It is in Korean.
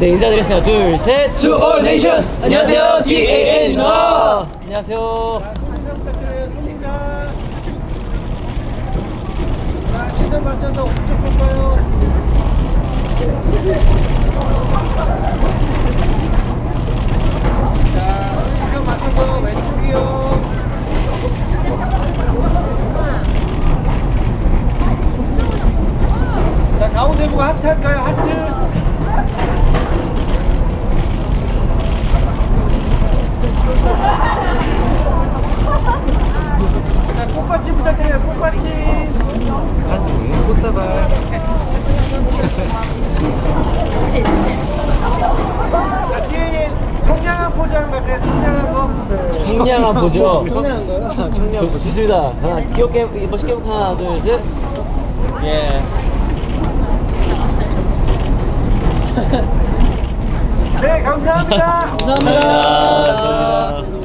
네 인사드리겠습니다. 둘, 셋. To all nations. 안녕하세요, TAN입니다. 안녕하세요. 인사 부탁드려요. 인사. 자, 시선 맞춰서 오른쪽 볼까요? 자, 시선 맞춰서 왼쪽이요. 자, 가운데 보고 하트 할까요? 하트. 자, 꽃받침 부탁드려요. 꽃받침. 한치 꽃다발. 자, 뒤에 청량한 포즈 거. 보죠. 청량한 거요? 자, 좋습니다. 하나, 귀엽게 멋있게 해볼까? 하나, 둘, 셋. 예. 네, 감사합니다. 감사합니다. 감사합니다.